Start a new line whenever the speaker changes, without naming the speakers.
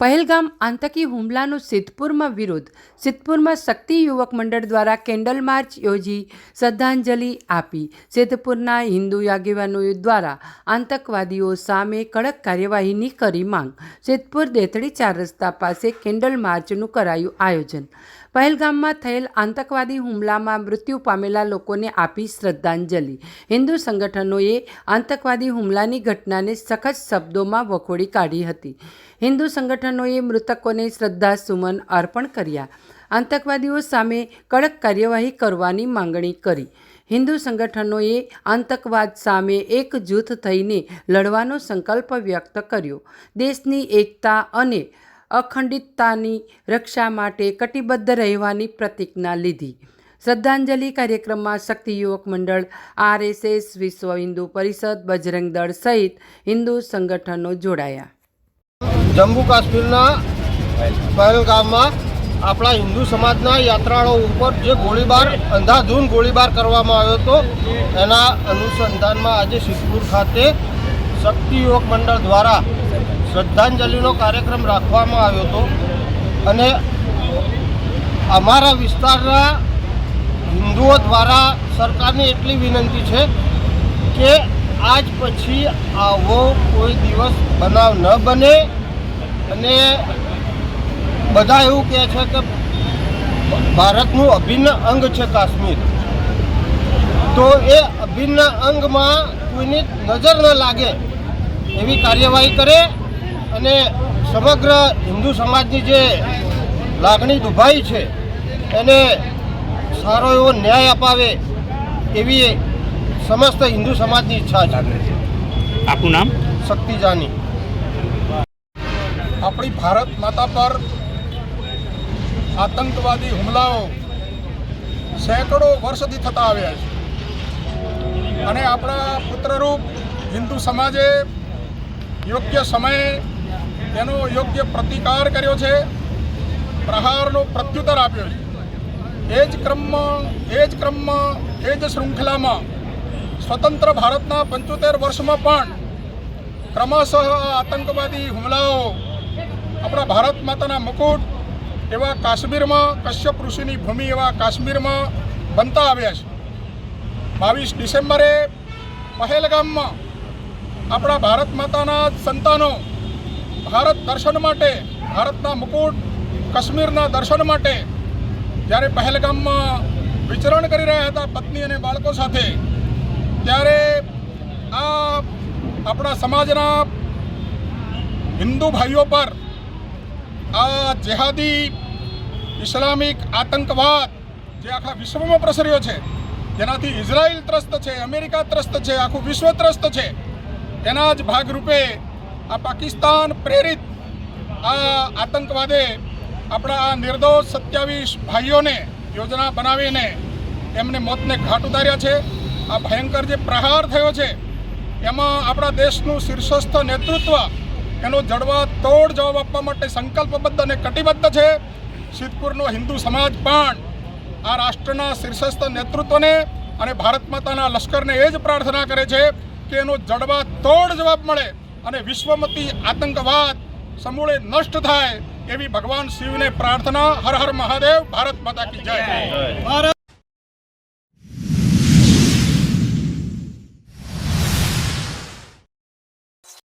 પહેલગામ આતંકી હુમલાનો સિદ્ધપુરમાં વિરોધ. સિદ્ધપુરમાં શક્તિ યુવક મંડળ દ્વારા કેન્ડલ માર્ચ યોજી શ્રદ્ધાંજલિ આપી. સિદ્ધપુરના હિન્દુ આગેવાનો દ્વારા આતંકવાદીઓ સામે કડક કાર્યવાહીની કરી માંગ. સિદ્ધપુર દેથડી ચાર રસ્તા પાસે કેન્ડલ માર્ચનું કરાયું આયોજન. પહેલગામમાં થયેલ આતંકવાદી હુમલામાં મૃત્યુ પામેલા લોકોને આપી શ્રદ્ધાંજલિ. હિન્દુ સંગઠનોએ આતંકવાદી હુમલાની ઘટનાને સખત શબ્દોમાં વખોડી કાઢી હતી. હિન્દુ સંગઠનોએ મૃતકોને શ્રદ્ધાસુમન અર્પણ કર્યા. આતંકવાદીઓ સામે કડક કાર્યવાહી કરવાની માંગણી કરી. હિન્દુ સંગઠનોએ આતંકવાદ સામે એકજૂથ થઈને લડવાનો સંકલ્પ વ્યક્ત કર્યો. દેશની એકતા અને અખંડિતતાની રક્ષા માટે કટિબદ્ધ રહેવાની પ્રતિજ્ઞા લીધી. શ્રદ્ધાંજલિ કાર્યક્રમમાં શક્તિ યુવક મંડળ, આરએસએસ, વિશ્વ હિન્દુ પરિષદ, બજરંગ દળ સહિત હિન્દુ સંગઠનો જોડાયા.
જમ્મુ કાશ્મીરના પહેલગામમાં આપણા હિન્દુ સમાજના યાત્રાળુઓ ઉપર જે ગોળીબાર, અંધાધૂન ગોળીબાર કરવામાં આવ્યો હતો, એના અનુસંધાનમાં આજે સિદ્ધપુર ખાતે શક્તિ યુવક મંડળ દ્વારા શ્રદ્ધાંજલિનો કાર્યક્રમ રાખવામાં આવ્યો હતો. અને અમારા વિસ્તારના હિન્દુઓ દ્વારા સરકારને એટલી વિનંતી છે કે આજ પછી આવો કોઈ દિવસ બનાવ ન બને. અને બધા એવું કહે છે કે ભારતનું અભિન્ન અંગ છે કાશ્મીર. તો એ અભિન્ન અંગમાં કોઈની નજર ન લાગે એવી કાર્યવાહી કરે. અને સમગ્ર હિન્દુ સમાજની જે લાગણી દુભાઈ છે એને સારો એવો ન્યાય અપાવે એવી સમસ્ત હિન્દુ સમાજની ઈચ્છા છે.
આપનું નામ?
શક્તિ જાની
આપણી ભારત માતા પર આતંકવાદી હુમલાઓ સેંકડો વર્ષથી થતા આવ્યા છે. અને આપણા પુત્રરૂપ હિન્દુ સમાજે યોગ્ય સમયે તેનો યોગ્ય પ્રતિકાર કર્યો છે, પ્રહારનો પ્રત્યુત્તર આપ્યો છે. એ જ ક્રમમાં, એ જ ક્રમમાં, એ જ શૃંખલામાં સ્વતંત્ર ભારતના પંચોતેર વર્ષમાં પણ ક્રમશઃ આતંકવાદી હુમલાઓ આપણા ભારત માતાના મુકુટ એવા કાશ્મીરમાં, કશ્યપ ઋષિની ભૂમિ એવા કાશ્મીરમાં બનતા આવ્યા છે. બાવીસ ડિસેમ્બરે પહેલગામમાં આપણા ભારત માતાના સંતાનો ભારત દર્શન માટે, ભારતના મુકુટ કાશ્મીરના દર્શન માટે જ્યારે પહેલગામમાં વિચરણ કરી રહ્યા હતા પત્ની અને બાળકો સાથે, ત્યારે આ આપણા સમાજના હિન્દુ ભાઈઓ પર આ જેહાદી, ઇસ્લામિક આતંકવાદ જે આખા વિશ્વમાં પ્રસર્યો છે, જેનાથી ઇઝરાયલ ત્રસ્ત છે, અમેરિકા ત્રસ્ત છે, આખું વિશ્વ ત્રસ્ત છે, એના જ ભાગરૂપે આ પાકિસ્તાન પ્રેરિત આ આતંકવાદે આપણા આ નિર્દોષ સત્યાવીસ ભાઈઓને યોજના બનાવીને એમને મોતને ઘાટ ઉતાર્યા છે. આ ભયંકર જે પ્રહાર થયો છે, એમાં આપણા દેશનું શીર્ષસ્થ નેતૃત્વ એનો જડવા તોડ જવાબ આપવા માટે સંકલ્પબદ્ધ અને કટિબદ્ધ છે. સિદ્ધપુરનો હિન્દુ સમાજ પણ આ રાષ્ટ્રના શીર્ષસ્થ નેતૃત્વને અને ભારત માતાના લશ્કરને એ જ પ્રાર્થના કરે છે કે એનો જડવા તોડ જવાબ મળે. અને વિશ્વમતી આતંકવાદ સમૂળે નષ્ટ થાય એવી ભગવાન શિવને પ્રાર્થના હર હર મહાદેવ ભારત માતા કી જય. ભારત